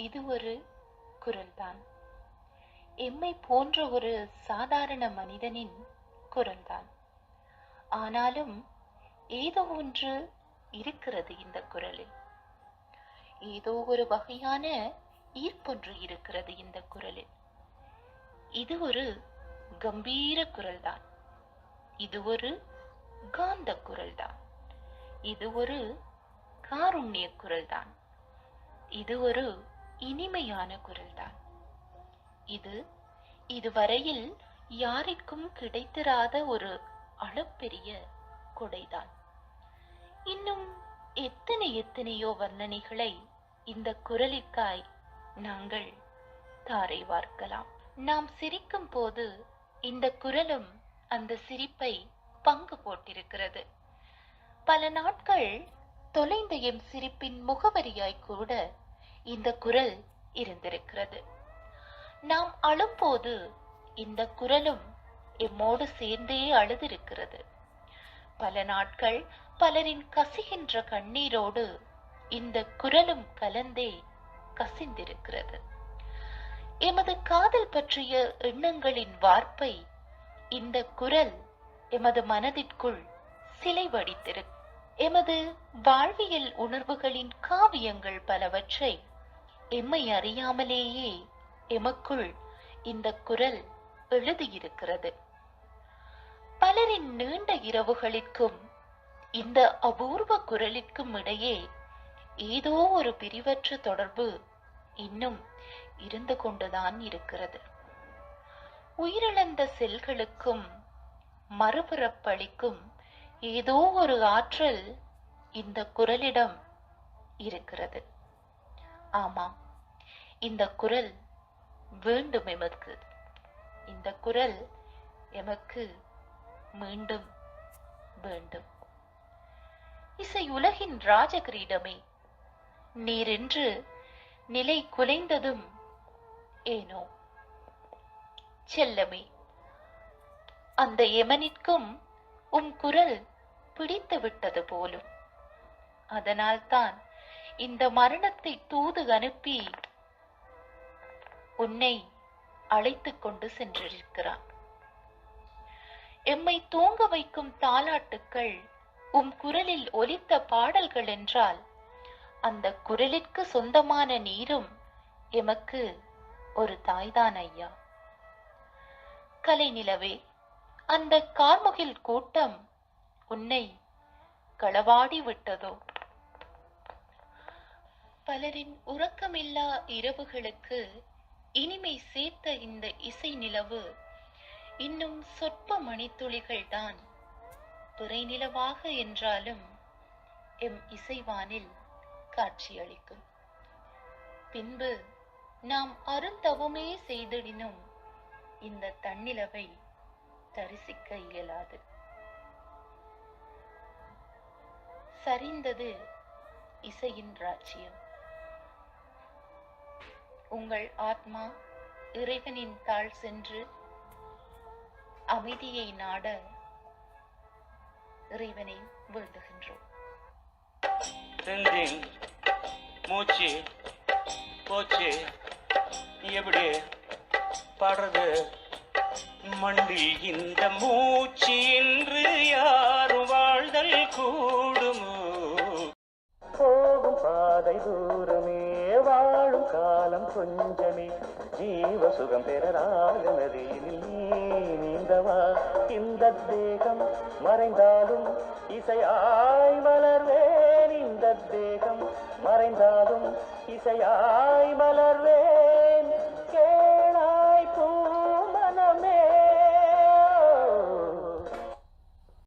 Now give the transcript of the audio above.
இது ஒரு குரல்தான். எம்மை போன்ற ஒரு சாதாரண மனிதனின் குரல்தான். ஆனாலும் ஏதோ ஒன்று இருக்கிறது இந்த குரலில். ஏதோ ஒரு வகையான ஈர்ப்பொன்று இருக்கிறது இந்த குரலில். இது ஒரு கம்பீர குரல்தான். இது ஒரு காந்த குரல்தான். இது ஒரு காருண்ய குரல்தான். இது ஒரு இனிமையான குரல்தான் இது இதுவரையில் யாருக்கும் கிடைத்திராத ஒரு அளப்பெரிய கொடைதான். இன்னும் எத்தனை எத்தனையோ வர்ணனைகளை இந்த குரலிற்காய் நாங்கள் தாரை வார்க்கலாம். நாம் சிரிக்கும் போது இந்த குரலும் அந்த சிரிப்பை பங்கு போட்டிருக்கிறது. பல நாட்கள் தொலைந்த எம் சிரிப்பின் முகவரியாய் கூட இந்த குரல் இருந்திருக்கிறது. நாம் அழும்போது இந்த குரலும் எம்மோடு சேர்ந்தே அழுதிருக்கிறது. பல நாட்கள் பலரின் கசிகின்ற கண்ணீரோடு இந்த குரலும் கலந்தே கசிந்திருக்கிறது. எமது காதல் பற்றிய எண்ணங்களின் வார்ப்பை இந்த குரல் எமது மனதிற்குள் சிலை வடித்திரு எமது வாழ்வியல் உணர்வுகளின் காவியங்கள் பலவற்றை எம்மை அறியாமலேயே எமக்குள் இந்த குரல் எழுதியிருக்கிறது. பலரின் நீண்ட இரவுகளிற்கும் இந்த அபூர்வ குரலிற்கும் இடையே ஏதோ ஒரு பிரிவற்ற தொடர்பு இன்னும் இருந்து கொண்டுதான் இருக்கிறது. உயிரிழந்த செல்களுக்கும் மறுபிறப்பளிக்கும் ஏதோ ஒரு ஆற்றல் இந்த குரலிடம் இருக்கிறது. ஆமா இந்த குரல் வேண்டும் எமக்கு. இந்த குரல் எமக்கு மீண்டும் வேண்டும். இசை உலகின் ராஜகிரீடமே நீரென்று நிலை குலைந்ததும் ஏனோ? செல்லமே அந்த எமனிற்கும் உம் குரல் பிடித்து விட்டது போலும். அதனால்தான் இந்த மரணத்தை தூது அனுப்பி உன்னை அழைத்துக் கொண்டு சென்றிருக்கிறான். எம்மை தூங்க வைக்கும் தாலாட்டுக்கள் உம் குரலில் ஒலித்த பாடல்கள் என்றால் அந்த குரலிற்கு சொந்தமான நீரும் எமக்கு ஒரு தாய்தான் ஐயா. கலை நிலவே அந்த கார்முகில் கூட்டம் உன்னை களவாடி விட்டதோ? பலரின் உறக்கமில்லா இரவுகளுக்கு இனிமை சேர்த்த இந்த இசை நிலவு இன்னும் சொற்ப மணித்துளிகள் தான். பிறை நிலவாக என்றாலும் எம் இசைவானில் காட்சியளிக்கும். பின்பு நாம் அருந்தவமே செய்திடினும் இந்த தன்னிலவை தரிசிக்க இயலாது. சரிந்தது இசையின் ராஜ்யம். உங்கள் ஆத்மா இறைவனின் தாழ் சென்று அமைதியை நாட இறைவனை வேண்டுகின்றோம். மூச்சு போச்சு. எப்படி பாடுறது? மண்டில் இந்த மூச்சு என்று யாரும் வாழ்தல் கூடுமோ? போகும் பாதை தூரமே. வாழும் காலம் கொஞ்சமே. ஜீவ சுகம் பெறராக நதியில் நீ நீந்தவா. இந்த தேகம் மறைந்தாலும் இசையாய் வளர்வேன் இந்த தேகம் மறைந்தாலும் இசையாய் மலர்வேன்